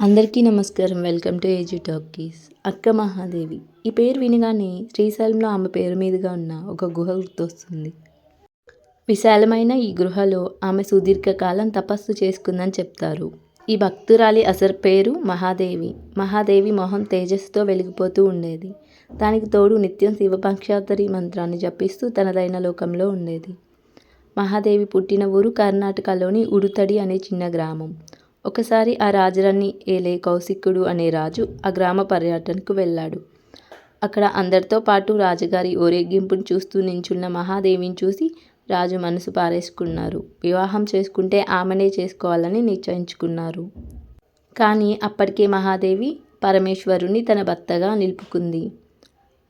అందరికీ నమస్కారం. Welcome to AG talkies. అక్క మహాదేవి. ఈ పేరు వినగానే శ్రీశైలంలో ఆమె పేరు మీదుగా ఉన్న ఒక గుహ గుర్తొస్తుంది. విశాలమైన ఈ గృహలో ఆమె సుదీర్ఘకాలం తపస్సు చేసుకుందని చెప్తారు. ఈ భక్తురాలి అసలు పేరు మహాదేవి. మహాదేవి మొహం తేజస్సుతో వెలిగిపోతూ ఉండేది. దానికి తోడు నిత్యం శివపక్షాతరి మంత్రాన్ని జపిస్తూ తనదైన లోకంలో ఉండేది. మహాదేవి పుట్టిన ఊరు కర్ణాటకలోని ఉడుతడి అనే చిన్న గ్రామం. ఒకసారి ఆ రాజురాన్ని ఏలే కౌశికుడు అనే రాజు ఆ గ్రామ పర్యటనకు వెళ్ళాడు. అక్కడ అందరితో పాటు రాజుగారి ఊరేగింపును చూస్తూ నించున్న మహాదేవిని చూసి రాజు మనసు పారేసుకున్నారు. వివాహం చేసుకుంటే ఆమెనే చేసుకోవాలని నిశ్చయించుకున్నారు. కానీ అప్పటికే మహాదేవి పరమేశ్వరుని తన భర్తగా నిలుపుకుంది.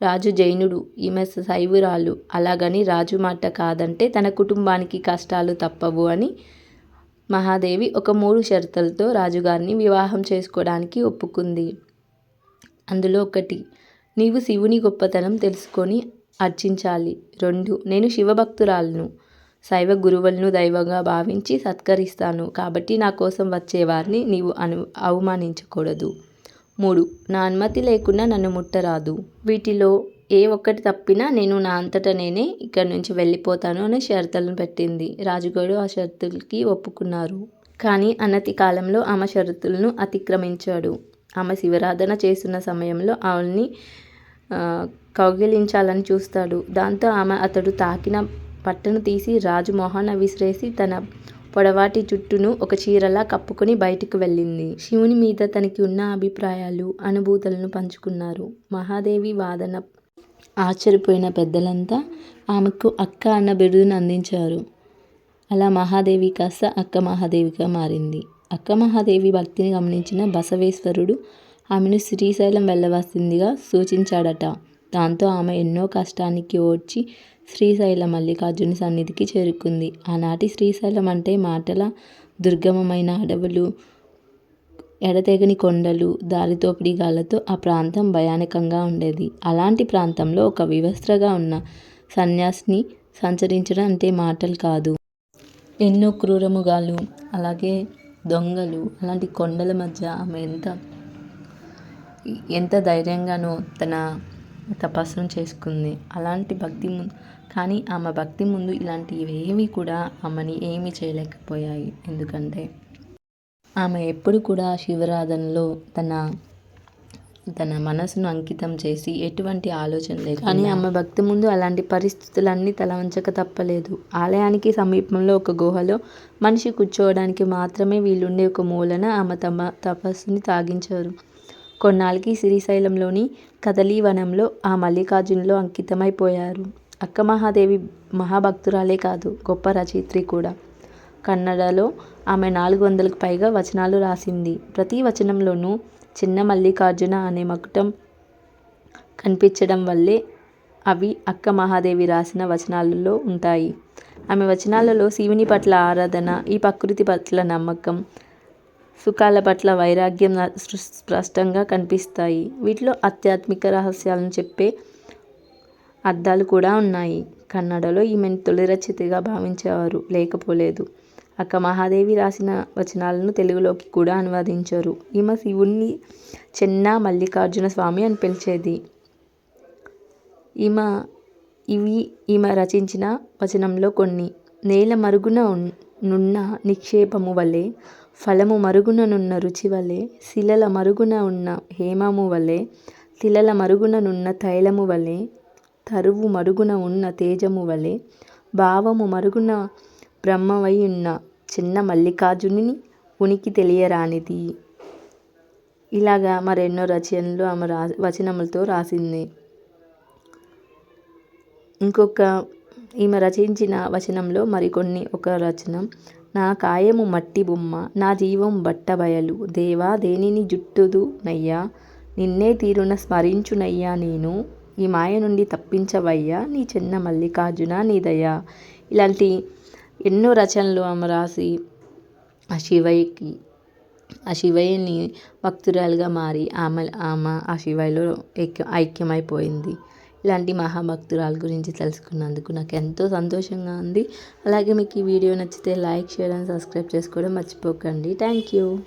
రాజు జైనుడు ఈమె శైవురాలు. అలాగని రాజు మాట కాదంటే తన కుటుంబానికి కష్టాలు తప్పవు అని మహాదేవి ఒక మూడు షరతులతో రాజుగారిని వివాహం చేసుకోవడానికి ఒప్పుకుంది. అందులో ఒకటి నీవు శివుని గొప్పతనం తెలుసుకొని అర్చించాలి. రెండు నేను శివభక్తురాలను. శైవ గురువులను దైవంగా భావించి సత్కరిస్తాను. కాబట్టి నా కోసం వచ్చేవారిని నీవు అను అవమానించకూడదు. మూడు నా అనుమతి లేకుండా నన్ను ముట్టరాదు. వీటిలో ఏ ఒక్కటి తప్పినా నేను నా అంతటా నేనే ఇక్కడి నుంచి వెళ్ళిపోతాను అనే షరతులను పెట్టింది. రాజుగారు ఆ షరతులకి ఒప్పుకున్నారు. కానీ అనతి కాలంలో ఆమె షరతులను అతిక్రమించాడు. ఆమె శివరాధన చేస్తున్న సమయంలో ఆమెని కౌగిలించాలని చూస్తాడు. దాంతో ఆమె అతడు తాకిన పట్టను తీసి రాజు మొహాన విసిరేసి తన పొడవాటి జుట్టును ఒక చీరలా కప్పుకొని బయటికి వెళ్ళింది. శివుని మీద తనకి ఉన్న అభిప్రాయాలు అనుభూతులను పంచుకున్నారు. మహాదేవి వాదన ఆశ్చర్యపోయిన పెద్దలంతా ఆమెకు అక్క అన్న బిరుదును అందించారు. అలా మహాదేవి కాస్త అక్క మహాదేవిగా మారింది. అక్క మహాదేవి భక్తిని గమనించిన బసవేశ్వరుడు ఆమెను శ్రీశైలం వెళ్ళవలసిందిగా సూచించాడట. దాంతో ఆమె ఎన్నో కష్టానికి ఓడ్చి శ్రీశైల మల్లికార్జుని సన్నిధికి చేరుకుంది. ఆనాటి శ్రీశైలం అంటే మాటల దుర్గమమైన అడవులు ఎడతెగని కొండలు దారితోపిడి గాలతో ఆ ప్రాంతం భయానకంగా ఉండేది. అలాంటి ప్రాంతంలో ఒక వివస్త్రగా ఉన్న సన్యాసిని సంచరించడం అంటే మాటలు కాదు. ఎన్నో క్రూరముగాలు అలాగే దొంగలు అలాంటి కొండల మధ్య ఆమె ఎంత ఎంత ధైర్యంగానో తన తపస్సును చేసుకుంది. అలాంటి భక్తి ముందు కానీ ఆమె భక్తి ముందు ఇలాంటివి ఏమీ కూడా ఆమెని ఏమీ చేయలేకపోయాయి. ఎందుకంటే ఆమె ఎప్పుడు కూడా శివరాధనలో తన తన మనసును అంకితం చేసి ఎటువంటి ఆలోచన లేదు కానీ ఆమె భక్తి ముందు అలాంటి పరిస్థితులన్నీ తల వంచక తప్పలేదు. ఆలయానికి సమీపంలో ఒక గుహలో మనిషి కూర్చోవడానికి మాత్రమే వీలుండే ఒక మూలన ఆమె తమ తపస్సుని తాగించారు. కొన్నాళ్ళకి శ్రీశైలంలోని కదలీవనంలో ఆ మల్లికార్జునులో అంకితమైపోయారు. అక్క మహాదేవి మహాభక్తురాలే కాదు గొప్ప రచయిత్రి కూడా. కన్నడలో ఆమె నాలుగు వందలకు పైగా వచనాలు రాసింది. ప్రతి వచనంలోనూ చిన్న మల్లికార్జున అనే మకుటం కనిపించడం వల్లే అవి అక్క మహాదేవి రాసిన వచనాలలో ఉంటాయి. ఆమె వచనాలలో శివుని పట్ల ఆరాధన ఈ ప్రకృతి పట్ల నమ్మకం సుఖాల పట్ల వైరాగ్యం స్పష్టంగా కనిపిస్తాయి. వీటిలో ఆధ్యాత్మిక రహస్యాలను చెప్పే అర్థాలు కూడా ఉన్నాయి. కన్నడలో ఈమెను తొలి రచయితగా భావించేవారు లేకపోలేదు. అక్క మహాదేవి రాసిన వచనాలను తెలుగులోకి కూడా అనువాదించారు. ఈమె శివుణ్ణి చెన్న మల్లికార్జున స్వామి అని పిలిచేది. ఈమె ఇవి ఈమె రచించిన వచనంలో కొన్ని. నేల మరుగున నున్న నిక్షేపము వలె ఫలము మరుగున నున్న రుచి వలె శిలల మరుగున ఉన్న హేమము వలె శిలల మరుగున నున్న తైలము వలె తరువు మరుగున ఉన్న తేజము వలె భావము మరుగున బ్రహ్మవై ఉన్న చిన్న మల్లికార్జునుని ఉనికి తెలియరానిది. ఇలాగా మరెన్నో రచనలు ఆమె రా వచనములతో రాసింది. ఇంకొక ఈమె రచించిన వచనంలో మరికొన్ని. ఒక రచనం నా కాయము మట్టి బొమ్మ నా జీవం బట్టబయలు దేవా దేనిని జుట్టుదు నయ్యా నిన్నే తీరున స్మరించునయ్యా నేను ఈ మాయ నుండి తప్పించవయ్యా నీ చిన్న మల్లికార్జున నీ దయ. ఇలాంటి ఎన్నో రచనలు ఆమె రాసి ఆ శివయ్యకి ఆ శివయ్యని భక్తురాలుగా మారి ఆమె ఆమె ఆ శివయ్యలో ఐక్య ఐక్యమైపోయింది. ఇలాంటి మహాభక్తురాల గురించి తెలుసుకున్నందుకు నాకు ఎంతో సంతోషంగా ఉంది. అలాగే మీకు ఈ వీడియో నచ్చితే లైక్ షేర్ అండ్ సబ్స్క్రైబ్ చేసుకోవడం మర్చిపోకండి. Thank you.